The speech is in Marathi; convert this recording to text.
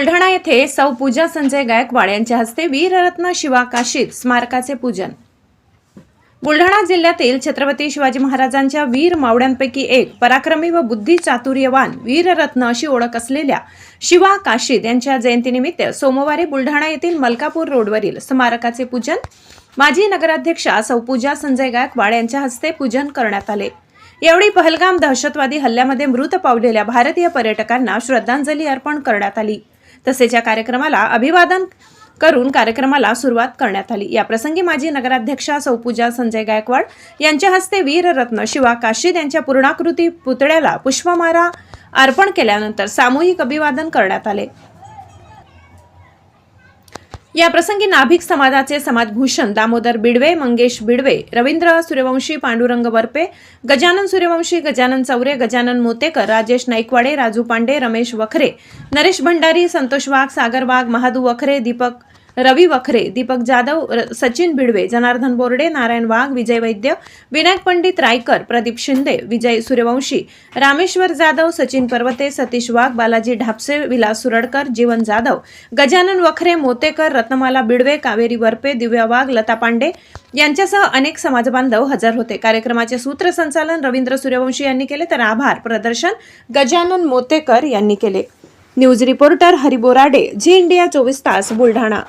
बुलढाणा येथे सौ पूजा संजय गायकवाड यांच्या हस्ते वीररत्न शिवा काशीद स्मारकाचे पूजन. बुलढाणा जिल्ह्यातील छत्रपती शिवाजी महाराजांच्या वीर मावड्यांपैकी एक पराक्रमी व बुद्धी चातुर्यवान वीररत्न अशी ओळख असलेल्या शिवा काशीद यांच्या जयंतीनिमित्त सोमवारी बुलढाणा येथील मलकापूर रोडवरील स्मारकाचे पूजन. माजी नगराध्यक्षा सौ पूजा संजय गायकवाड यांच्या हस्ते पूजन करण्यात आले. यावेळी पहलगाम दहशतवादी हल्ल्यामध्ये मृत पावलेल्या भारतीय पर्यटकांना श्रद्धांजली अर्पण करण्यात आली. तसेच या कार्यक्रमाला अभिवादन करून कार्यक्रमाला सुरुवात करण्यात आली. याप्रसंगी माजी नगराध्यक्षा सौपूजा संजय गायकवाड यांच्या हस्ते वीररत्न शिवा काशीद यांच्या पूर्णाकृती पुतळ्याला पुष्पमारा अर्पण केल्यानंतर सामूहिक अभिवादन करण्यात आले. या प्रसंगी नाभिक समाजाचे समाजभूषण दामोदर बिडवे मंगेश बिडवे रवींद्र सूर्यवंशी पांडुरंग बर्पे गजानन सूर्यवंशी गजानन चौरे गजानन मोतेकर राजेश नाईकवाडे राजू पांडे रमेश वखरे नरेश भंडारी संतोष वाघ सागर वाघ महादू वखरे दीपक रवी वखरे दीपक जाधव र- सचिन बिडवे जनार्दन बोर्डे नारायण वाघ विजय वैद्य विनायक पंडित रायकर प्रदीप शिंदे विजय सूर्यवंशी रामेश्वर जाधव सचिन पर्वते सतीश वाघ बालाजी ढापसे विलास सुरडकर जीवन जाधव गजानन वखरे मोतेकर रत्नमाला बिडवे कावेरी वरपे दिव्या वाघ लता पांडे यांच्यासह अनेक समाजबांधव हजर होते. कार्यक्रमाचे सूत्रसंचालन रवींद्र सूर्यवंशी यांनी केले. तर आभार. प्रदर्शन गजानन मोतेकर यांनी केले. News reporter Hariborade Zee India चोवीस तास बुलढाणा.